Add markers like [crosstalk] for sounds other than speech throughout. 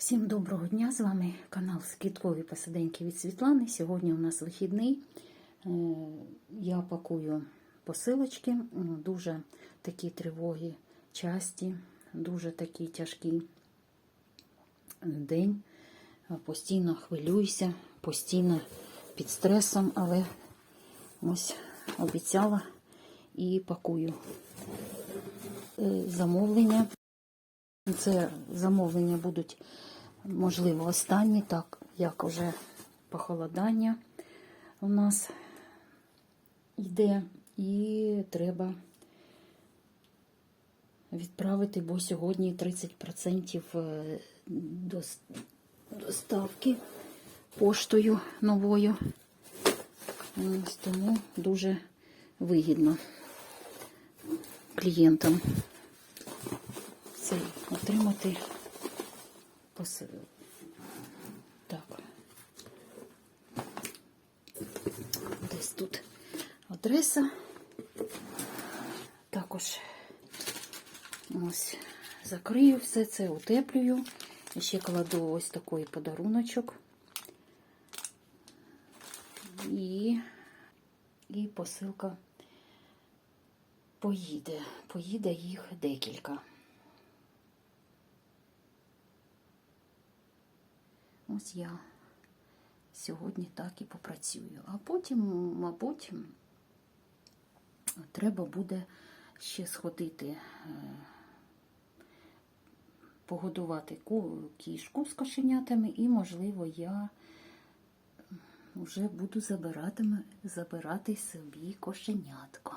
Всім доброго дня! З вами канал Скидкові посиденьки від Світлани. Сьогодні у нас вихідний. Е, Я пакую посилочки. Дуже такі тривоги часті, дуже такий тяжкий день. Е, Постійно хвилююся, постійно під стресом, але ось обіцяла і пакую Е, замовлення. Це замовлення будуть, можливо, останні, так як вже похолодання у нас йде, і треба відправити, бо сьогодні 30% е, доставки поштою новою. Тому дуже вигідно клієнтам це отримати пос... Так. Десь тут адреса. Також ось закрию все це, утеплюю. І ще кладу ось такий подаруночок. І, і посилка поїде. Поїде їх декілька. Ось я сьогодні так і попрацюю. А потім, мабуть, треба буде ще сходити, е, погодувати кішку з кошенятами, і, можливо, я вже буду забирати, забирати собі кошенятко.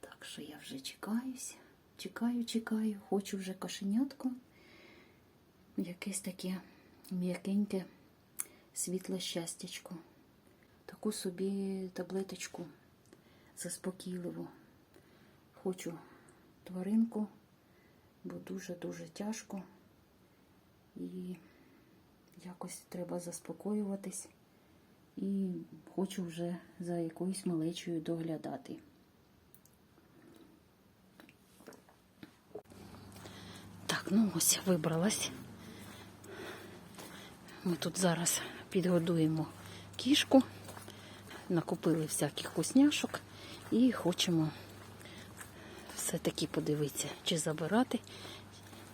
Так що я вже чекаюсь, чекаю, чекаю, хочу вже кошенятко. Якесь таке м'якеньке світле щастячко. Таку собі таблеточку заспокійливу. Хочу тваринку, бо дуже-дуже тяжко. І якось треба заспокоюватись. І хочу вже за якоюсь малечою доглядати. Так, ну ось вибралась. Ми тут зараз підгодуємо кішку, накупили всяких вкусняшок і хочемо все-таки подивитися, чи забирати,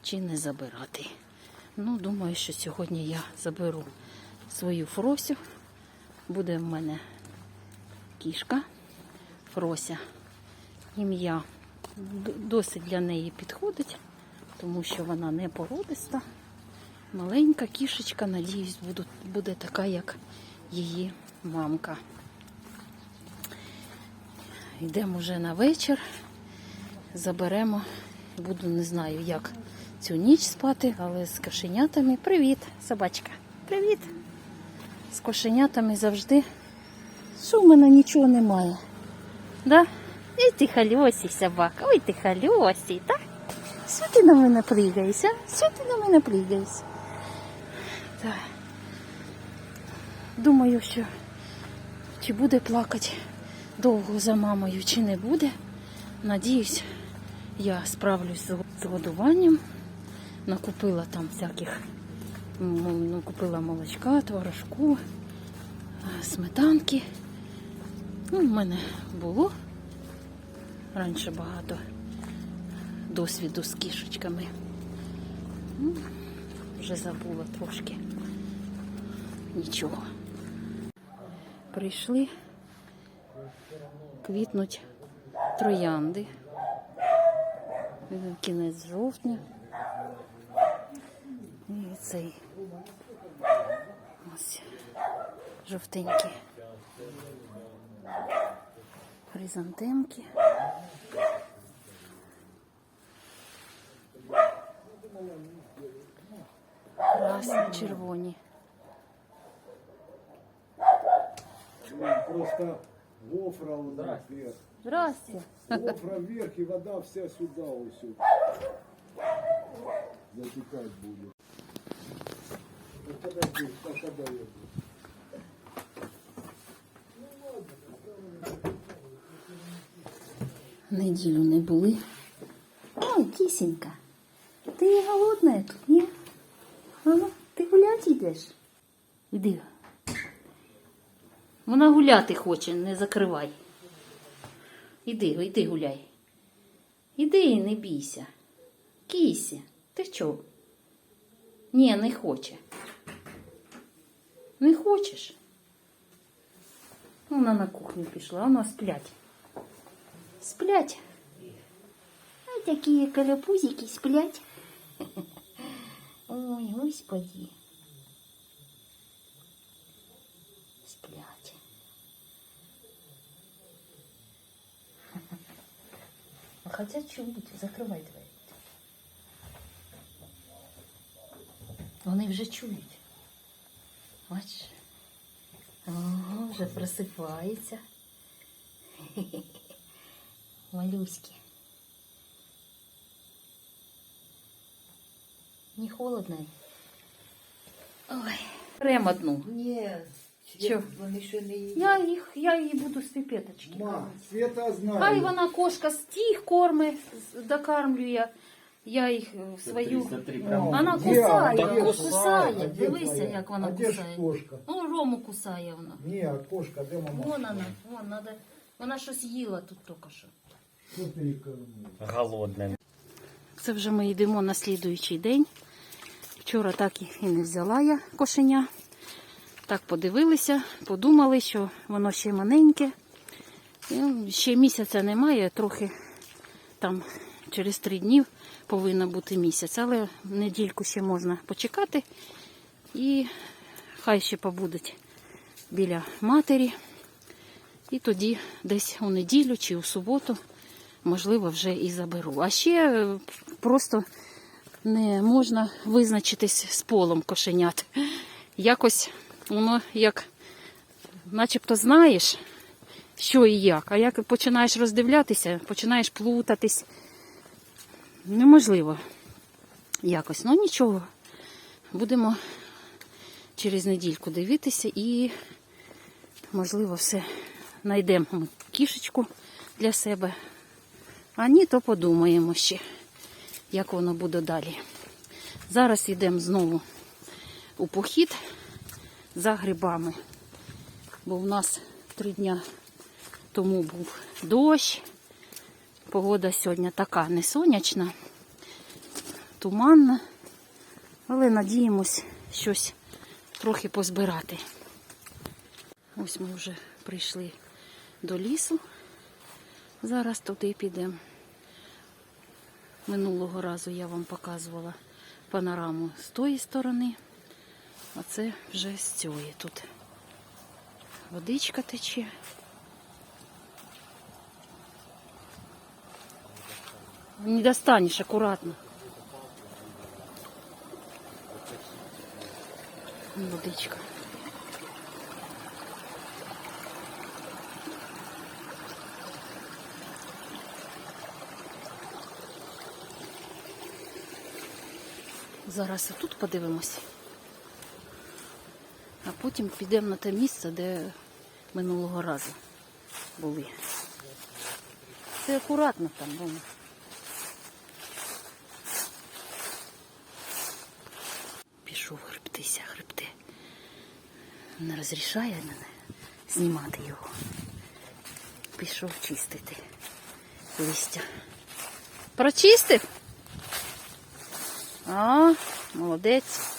чи не забирати. Ну, думаю, що сьогодні я заберу свою Фросю. Буде в мене кішка Фрося. Ім'я досить для неї підходить, тому що вона не породиста. Маленька кішечка, надіюсь, буду, буде така, як її мамка. Йдемо вже на вечір, заберемо, буду не знаю, як цю ніч спати, але з кошенятами. Привіт, собачка. Привіт. З кошенятами завжди. Що нічого немає? Да? І ти хальосій, собака. Ой, ти хальосій, так? Ти на мене пригаєш, ти на мене пригаєш? Так. Думаю, що чи буде плакати довго за мамою, чи не буде. Надіюсь, я справлюсь з годуванням. Накупила там всяких, ну, купила молочка, творожку, сметанки. Ну, в мене було раніше багато досвіду з кішечками. Вже забула трошки. Нічого. Прийшли квітнуть троянди. Кінець жовтня. І цей ось жовтенькі хризантемки. Красні, червоні. Просто гофра у нас вверх. Здрасте. Гофра вверх и вода вся сюда вот сюда. Затекать будет. Ну, подожди, пока дает. Неділю не були. Ой, кисенька, ти голодна тут, ні? Йдеш? Іди. Вона гуляти хоче, не закривай. Іди, іди гуляй. Іди, не бійся. Кісі, ти чого? Ні, не хоче. Не хочеш? Вона на кухню пішла, вона сплять. Сплять. А такі каляпузики сплять. [laughs] Ой, господи. А хотят чуть, закривай двері. Вони вже чують. Бачиш? Ого, вже просипається. [laughs] Малюськи. Не холодно? Ой. Берем одну. Ні, Чо? вони ще не їдять. Я їх, я її буду з піпеточки. Ма, Света знает. Хай вона кошка стіг корми, з- докармлює. Я їх е, в свою. 303 О. Вона кусає, А где кусає. кусает? Дивися, твоя? як вона а ж кусає. кошка? Ну, рому кусає вона. Не, кошка, де мама? Вон вона, вон, надо. Вона щось їла тут тільки що. Що ти її кормила? Голодне. Це вже ми йдемо на слідуючий день. Вчора так і не взяла я кошеня. Так подивилися, подумали, що воно ще маленьке. Ще місяця немає, трохи там через три дні повинно бути місяць, але недільку ще можна почекати. І хай ще побудуть біля матері. І тоді десь у неділю чи у суботу, можливо, вже і заберу. А ще е, просто не можна визначитись з полом кошенят. Якось воно як, начебто знаєш, що і як. А як починаєш роздивлятися, починаєш плутатись. Неможливо якось. Ну нічого. Будемо через недільку дивитися і, можливо, все знайдемо кішечку для себе. А ні, то подумаємо ще, як воно буде далі. Зараз йдемо знову у похід за грибами. Бо в нас три дня тому був дощ. Погода сьогодні така не сонячна, туманна. Але надіємось щось трохи позбирати. Ось ми вже прийшли до лісу. Зараз туди підемо. Минулого разу я вам показувала панораму з тої сторони, а це вже з цієї тут. Водичка тече. Не достанеш акуратно. Водичка. Зараз тут подивимось. Потім підемо на те місце, де минулого разу були. Це акуратно там, Рома. Пішов хребтися, хребти. Не розрішає мене знімати його. Пішов чистити листя. Прочистив? А, молодець.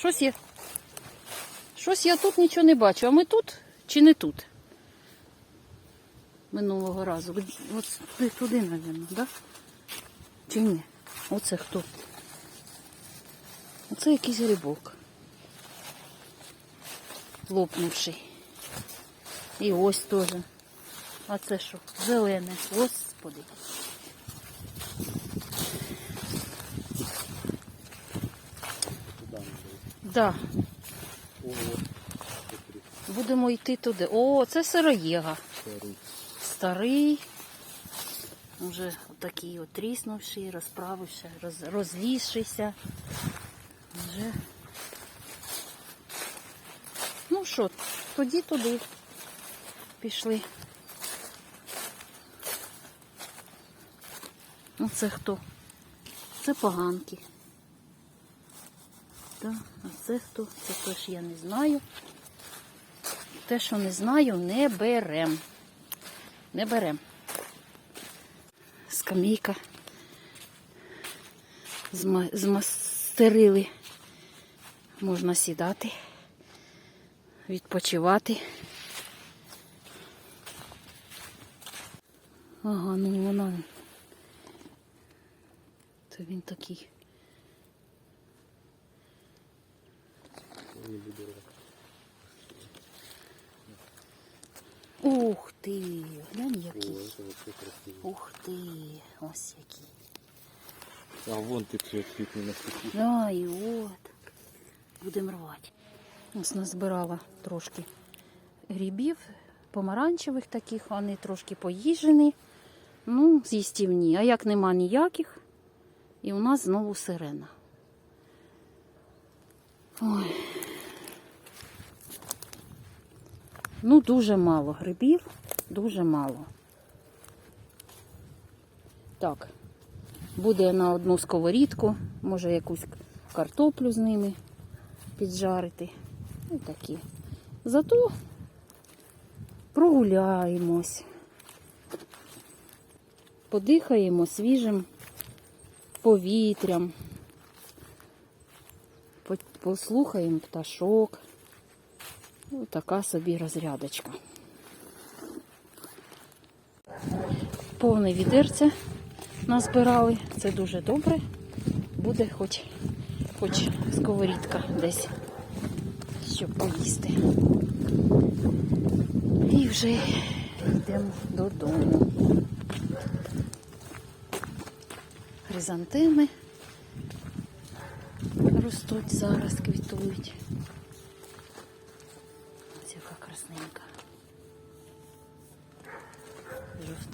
Щось є. Щось я тут нічого не бачу. А ми тут чи не тут? Минулого разу. От туди, мабуть, да? Чи ні? Оце хто? Оце якийсь грибок. Лопнувший. І ось теж. А це що? Зелене. Господи. Да. Будемо йти туди. О, це сироєга. Старий. Уже такий от тріснувший, розправивши, роз, розлізшийся. Вже. Ну що, тоді туди пішли. Ну це хто? Це поганки. Так, а це хто? Це теж я не знаю. Те, що не знаю, не берем. Не берем. Скамейка. Зма- Змастерили. Можна сідати, відпочивати. Ага, ну вона. Це він такий. Ух ти, глянь який. Ух ти, ось який. А вон ти цвіт квітне на стеклі. Ай, от. Будемо рвати. Ось назбирала трошки грибів, помаранчевих таких, вони трошки поїжені. Ну, з'їстівні. А як нема ніяких, і у нас знову сирена. Ой. Ну, дуже мало грибів, дуже мало. Так, буде на одну сковорідку, може якусь картоплю з ними піджарити. Ну, такі. Зато прогуляємось, подихаємо свіжим повітрям, послухаємо пташок. Ну, така собі розрядочка. Повне відерце назбирали. Це дуже добре. Буде хоч, хоч сковорідка десь, щоб поїсти. І вже йдемо додому. Хризантеми ростуть зараз, квітують.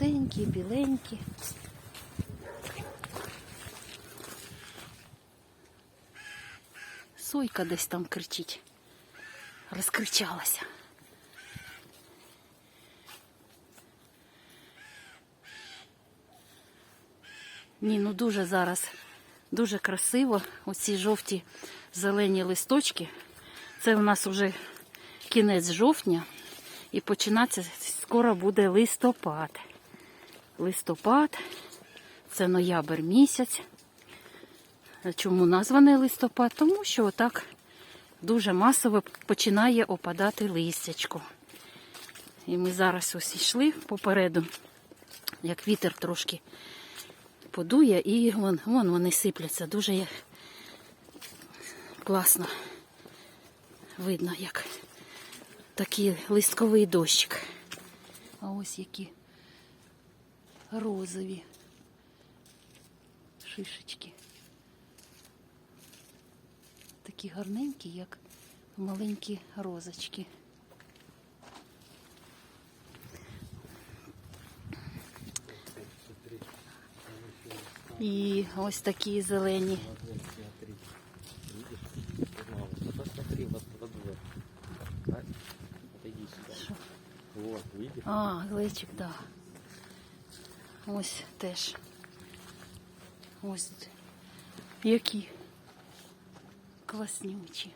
Жовтенькі, біленькі. Сойка десь там кричить. Розкричалася. Ні, ну дуже зараз дуже красиво. Оці жовті зелені листочки. Це у нас вже кінець жовтня і починатися скоро буде листопад. Листопад, це ноябрь місяць. Чому названий листопад? Тому що отак дуже масово починає опадати листячко. І ми зараз ось йшли попереду, як вітер трошки подує, і вон, вон вони сипляться. Дуже класно видно, як такий листковий дощик. А ось які розові шишечки. Такі гарненькі, як маленькі розочки. І ось такі зелені. А, глечик, так. Да. Ось теж. Ось які класнючі.